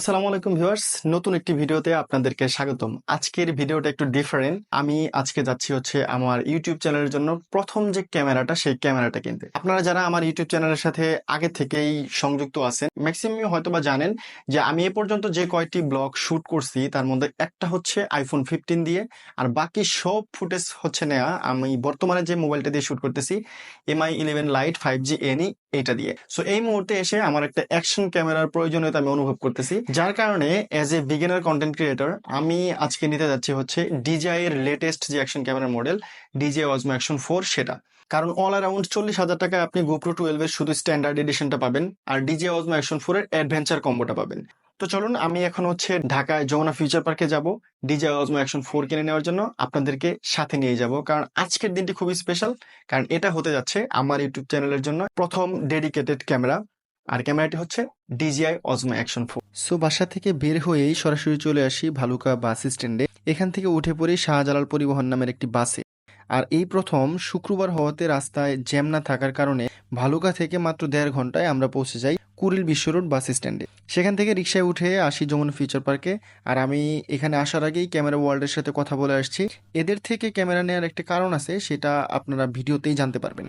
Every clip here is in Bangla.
আসসালামু আলাইকুম ভিউয়ার্স, নতুন একটি ভিডিওতে আপনাদেরকে স্বাগতম। আজকের ভিডিওটা একটু ডিফারেন্ট আমি আজকে যাচ্ছি হচ্ছে আমার ইউটিউব চ্যানেলের জন্য প্রথম যে ক্যামেরাটা, সেই ক্যামেরাটা কিনতে। আপনারা যারা আমার ইউটিউব চ্যানেলের সাথে আগে থেকেই সংযুক্ত আছেন ম্যাক্সিমাম হয়তো বা জানেন যে আমি এ পর্যন্ত যে কয়টি ব্লগ শুট করছি, তার মধ্যে একটা হচ্ছে আইফোন ফিফটিন দিয়ে, আর বাকি সব ফুটেজ হচ্ছে নেওয়া আমি বর্তমানে যে মোবাইলটা দিয়ে শুট করতেছি Mi eleven lite five G NE এইটা দিয়ে। সো এই মুহূর্তে এসে আমার একটা অ্যাকশন ক্যামেরার প্রয়োজনীয়তা আমি অনুভব করতেছি। যার কারণে as a beginner content creator আমি আজকে নিতে যাচ্ছি হচ্ছে ডিজিআই এর লেটেস্ট যে অ্যাকশন ক্যামেরার model DJI Osmo Action four সেটা। কারণ অল অ্যারাউন্ড চল্লিশ হাজার টাকায় আপনি গোপ্রো টুয়েলভের শুধু স্ট্যান্ডার্ড এডিশনটা পাবেন, আর ডিজে অজমো অ্যাকশন ফোর এর অ্যাডভেঞ্চার কম্বোটা পাবেন। তো চলুন আমি এখন হচ্ছে ঢাকায় যমুনা ফিউচার পার্কে যাব ডিজিআই অজমো অ্যাকশন ফোর কিনে নেওয়ার জন্য আপনাদেরকে সাথে নিয়ে যাব। কারণ আজকের দিনটি খুবই স্পেশাল কারণ এটা হতে যাচ্ছে আমার ইউটিউব চ্যানেলের জন্য প্রথম ডেডিকেটেড ক্যামেরা আর ক্যামেরাটি হচ্ছে DJI Osmo Action four. So বাসা থেকে বের হয়েই সরাসরি চলে আসি ভালুকা বাস স্ট্যান্ডে। এখান থেকে উঠে পড়ি শাহজালাল পরিবহন নামের একটি বাসে। আর এই প্রথম শুক্রবার হওয়াতে রাস্তায় জ্যাম না থাকার কারণে ভালুকা থেকে মাত্র দেড় ঘন্টায় আমরা পৌঁছে যাই। কুড়িল বিশ্ব রোড বাস স্ট্যান্ডে। সেখান থেকে রিক্সায় উঠে আসি যমুনা ফিউচার পার্কে। আর আমি এখানে আসার আগেই ক্যামেরা ওয়ার্ল্ডের সাথে কথা বলে আসছি। এদের থেকে ক্যামেরা নেওয়ার একটা কারণ আছে, সেটা আপনারা ভিডিওতেই জানতে পারবেন।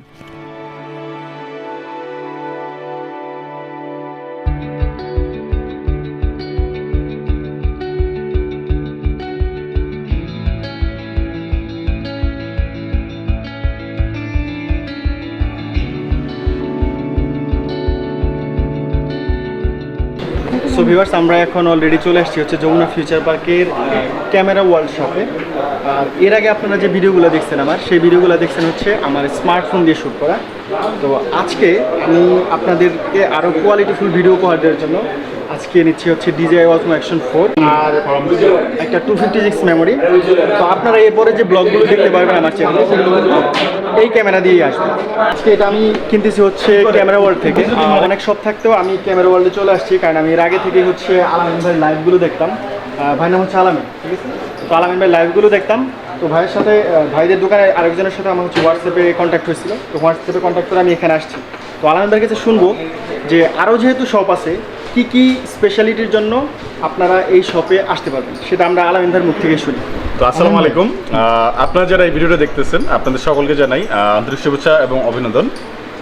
সো আমরা এখন অলরেডি চলে আসছি হচ্ছে যমুনা ফিউচার পার্কের ক্যামেরা ওয়ার্ল্ড শপে আর এর আগে আপনারা যে ভিডিওগুলো দেখছেন আমার, সেই ভিডিওগুলো দেখছেন হচ্ছে আমার স্মার্টফোন দিয়ে শ্যুট করা। তো আজকে আমি আপনাদেরকে আরও কোয়ালিটিফুল ভিডিও দেওয়ার জন্য আজকে নিচ্ছি হচ্ছে ডিজিআই ওয়াজমো অ্যাকশন ফোর আর একটা টু ফিফটি সিক্স মেমোরি তো আপনারা এরপরে যে ব্লগগুলো দেখতে পারবেন আমার চ্যানেলে সেগুলো এই ক্যামেরা দিয়েই আসবে। আজকে এটা আমি কিনতেছি হচ্ছে ক্যামেরা ওয়ার্ল্ড থেকে। অনেক শপ থাকতেও আমি ক্যামেরা ওয়ার্ল্ডে চলে আসছি, কারণ আমি এর আগে থেকেই হচ্ছে আলামিন ভাই লাইভগুলো দেখতাম। ভাই নাম হচ্ছে আলামিন, ঠিক আছে? তো আলামিন ভাই লাইভগুলো দেখতাম। তো ভাইয়ের সাথে ভাইদের দোকানে আরেকজনের সাথে আমার হচ্ছে হোয়াটসঅ্যাপে কন্ট্যাক্ট হয়েছিল। তো হোয়াটসঅ্যাপে কন্ট্যাক্ট করে আমি এখানে আসছি। তো আলামিন ভাইয়ের কাছে শুনব যে আরও যেহেতু শপ আছে কি কি স্পেশালিটির জন্য আপনারা এই শপে আসতে পারবেন? সেটা আমরা আলামিন ভাইয়ের মুখ থেকে শুনি। তো আসসালামু আলাইকুম। আপনারা যারা এই ভিডিওটা দেখতেছেন আপনাদের সকলকে জানাই আন্তরিক শুভেচ্ছা এবং অভিনন্দন।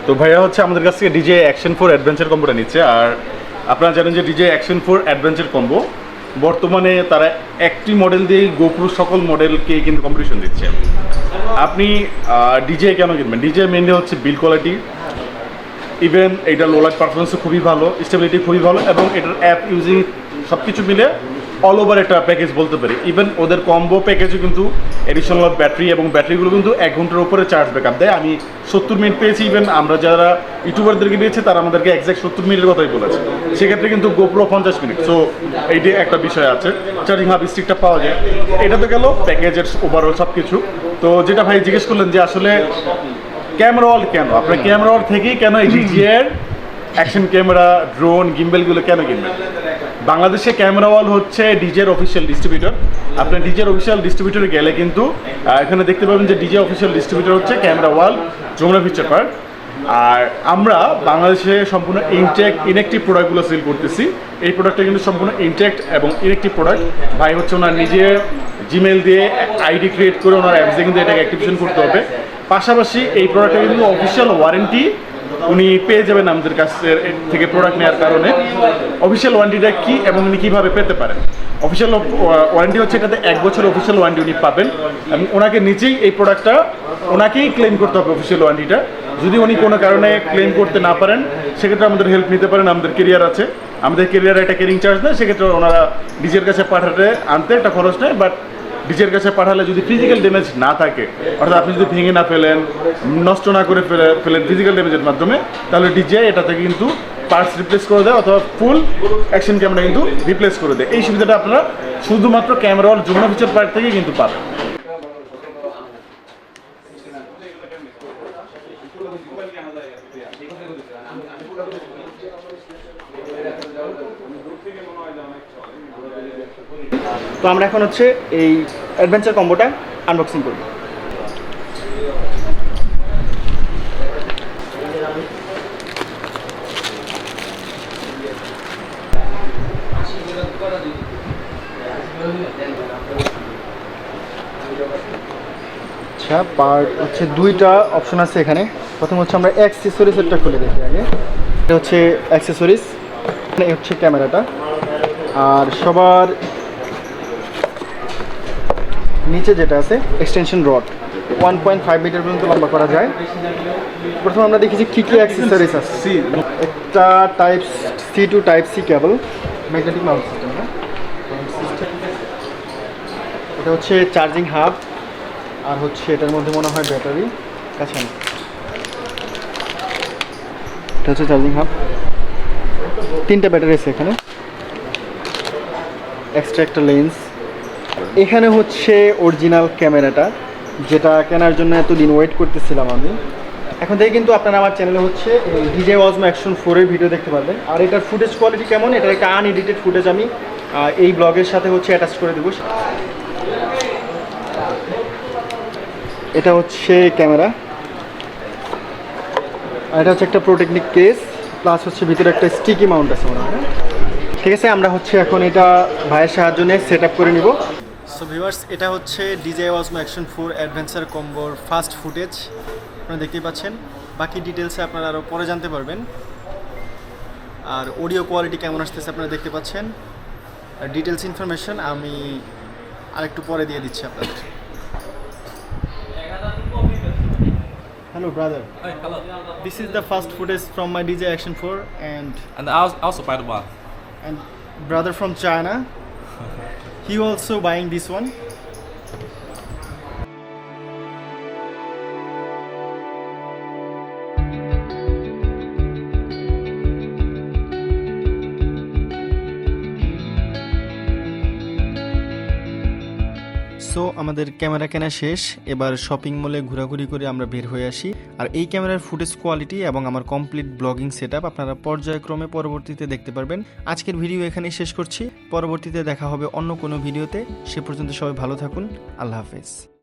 তো ভাইয়া হচ্ছে আমাদের কাছ থেকে ডিজে অ্যাকশন ফোর অ্যাডভেঞ্চার কম্বোটা নিচ্ছে। আর আপনারা জানেন যে DJI action four adventure combo বর্তমানে তারা একটি মডেল দিয়ে গোপ্রো সকল মডেলকে কিন্তু কম্পিটিশন দিচ্ছে। আপনি ডিজে কেন কিনবেন? ডিজে মেনলি হচ্ছে বিল কোয়ালিটি ইভেন এটার লোলাইট পারফরমেন্সও খুবই ভালো স্টেবিলিটি খুবই ভালো, এবং এটার অ্যাপ ইউজিং সব কিছু মিলে অল ওভার একটা প্যাকেজ বলতে পারি। ইভেন ওদের কম্বো প্যাকেজও কিন্তু এডিশনাল ব্যাটারি এবং ব্যাটারিগুলো কিন্তু এক ঘণ্টার উপরে চার্জ ব্যাকআপ দেয়। আমি সত্তর মিনিট পেয়েছি ইভেন আমরা যারা ইউটিউবারদেরকে দিয়েছি তারা আমাদেরকে এক্সাক্ট সত্তর মিনিটের কথাই বলেছে। সেক্ষেত্রে কিন্তু গোপ্রো পঞ্চাশ মিনিট। সো এইটি একটা বিষয় আছে। চার্জিং হাব স্টিকটা পাওয়া যায়। এটা তো গেল প্যাকেজের ওভারঅল সব কিছু তো যেটা ভাই জিজ্ঞেস করলেন যে আসলে ক্যামেরা ওয়াল কেন? আপনার ক্যামেরা ওয়াল থেকেই কেন এই ডিজিএর অ্যাকশন ক্যামেরা ড্রোন গিম্বেলগুলো কেন কিনবেন বাংলাদেশে ক্যামেরা ওয়াল হচ্ছে ডিজের অফিসিয়াল ডিস্ট্রিবিউটর। আপনার ডিজের অফিসিয়াল ডিস্ট্রিবিউটরে গেলে কিন্তু এখানে দেখতে পাবেন যে ডিজে অফিসিয়াল ডিস্ট্রিবিউটর হচ্ছে Camera Wall Jamuna Future Park. আর আমরা বাংলাদেশে সম্পূর্ণ ইনটেক ইনেকটিভ প্রোডাক্টগুলো সেল করতেছি। এই প্রোডাক্টটা কিন্তু সম্পূর্ণ ইনটেক্ট এবং ইনেকটিভ প্রোডাক্ট। ভাই হচ্ছে ওনার নিজে জিমেল দিয়ে আইডি ক্রিয়েট করে ওনার অ্যাপসে কিন্তু এটাকে অ্যাক্টিভেশন করতে হবে। পাশাপাশি এই প্রোডাক্টটা কিন্তু অফিসিয়াল ওয়ারেন্টি উনি পেয়ে যাবেন আমাদের কাছে থেকে প্রোডাক্ট নেওয়ার কারণে। অফিসিয়াল ওয়ারেন্টিটা কি এবং উনি কীভাবে পেতে পারেন? অফিসিয়াল ওয়ারেন্টি হচ্ছে এটাতে এক বছর অফিসিয়াল ওয়ারেন্টি উনি পাবেন এবং ওনাকে নিজেই এই প্রোডাক্টটা ওনাকেই ক্লেম করতে হবে অফিসিয়াল ওয়ারেন্টিটা যদি উনি কোনো কারণে ক্লেম করতে না পারেন, সেক্ষেত্রে আমাদের হেল্প নিতে পারেন, আমাদের কেরিয়ার আছে। আমাদের কেরিয়ারে একটা কেরিং চার্জ নেয় সেক্ষেত্রে ওনারা নিজের কাছে পাঠাতে, আনতে একটা খরচ নেয় বাট ডিজের কাছে পাঠালে যদি ফিজিক্যাল ড্যামেজ না থাকে, অর্থাৎ আপনি যদি ভেঙে না ফেলেন, নষ্ট না করে ফেলে, ফেলেন ফিজিক্যাল ড্যামেজের মাধ্যমে, তাহলে ডিজে এটাতে কিন্তু পার্টস রিপ্লেস করে দেয়, অথবা ফুল অ্যাকশন ক্যামেরা কিন্তু রিপ্লেস করে দেয়। এই সুবিধাটা আপনারা শুধুমাত্র ক্যামেরা জুমনা ফিচার পার্ট থেকে কিন্তু পাবেন। তো আমরা এখন হচ্ছে এই অ্যাডভেঞ্চার কম্বোটা আনবক্সিং করব। আচ্ছা পার্ট হচ্ছে দুইটা অপশন আছে এখানে। প্রথম হচ্ছে আমরা অ্যাক্সেসরিজ একটা খুলে দেখি আগে। এটা হচ্ছে অ্যাক্সেসরিজ এখানে হচ্ছে ক্যামেরাটা। আর সবার নিচে যেটা আছে extension rod one point five metre পর্যন্ত লম্বা করা যায়। প্রথমে আমরা দেখেছি কী কী অ্যাক্সেসরিজ আছে। সি একটা type C to type C cable magnetic mount system এটা হচ্ছে চার্জিং হাব আর হচ্ছে এটার মধ্যে মনে হয় ব্যাটারি কাছে না এটা হচ্ছে চার্জিং হাব তিনটা ব্যাটারি আছে এখানে। এক্সট্রা একটা লেন্স এখানে হচ্ছে অরিজিনাল ক্যামেরাটা, যেটা কেনার জন্য এতদিন ওয়েট করতেছিলাম আমি। এখন থেকে কিন্তু আপনারা আমার চ্যানেলে হচ্ছে ডিজে ওয়াজমো অ্যাকশন ফোরের ভিডিও দেখতে পারবেন। আর এটার ফুটেজ কোয়ালিটি কেমন? এটার একটা আনএডিটেড ফুটেজ আমি এই ব্লগের সাথে হচ্ছে অ্যাটাচ করে দেবো। এটা হচ্ছে ক্যামেরা। আর এটা হচ্ছে একটা প্রোটেকনিক কেস প্লাস হচ্ছে ভিতরে একটা স্টিকি মাউন্ট আছে মনে হয়? ঠিক আছে আমরা হচ্ছে এখন এটা ভাইয়ের সাহায্য নিয়ে সেট আপ করে নিব। সো ভিউয়ার্স এটা হচ্ছে DJI Osmo action four adventure কম্বোর first footage আপনারা দেখতেই পাচ্ছেন। বাকি ডিটেলসে আপনারা আরও পরে জানতে পারবেন। আর অডিও কোয়ালিটি কেমন আসতেছে আপনারা দেখতে পাচ্ছেন। আর ডিটেলস ইনফরমেশন আমি আরেকটু পরে দিয়ে দিচ্ছি আপনাদের। Hello brother Hey, hello. This is the first footage from my DJI action four and And also, also by the way, and brother from China. he also buying this one. So আমাদের ক্যামেরা কেনা শেষ। এবার শপিং মলে ঘোরাঘুরি করে আমরা বের হয়ে আসি। আর এই ক্যামেরার ফুটেজ কোয়ালিটি এবং আমার কমপ্লিট ব্লগিং সেট আপনারা পর্যায়ক্রমে পরবর্তীতে দেখতে পারবেন। আজকের ভিডিও এখানেই শেষ করছি। পরবর্তীতে দেখা হবে অন্য কোনো ভিডিওতে। সে পর্যন্ত সবাই ভালো থাকুন। আল্লাহ হাফেজ।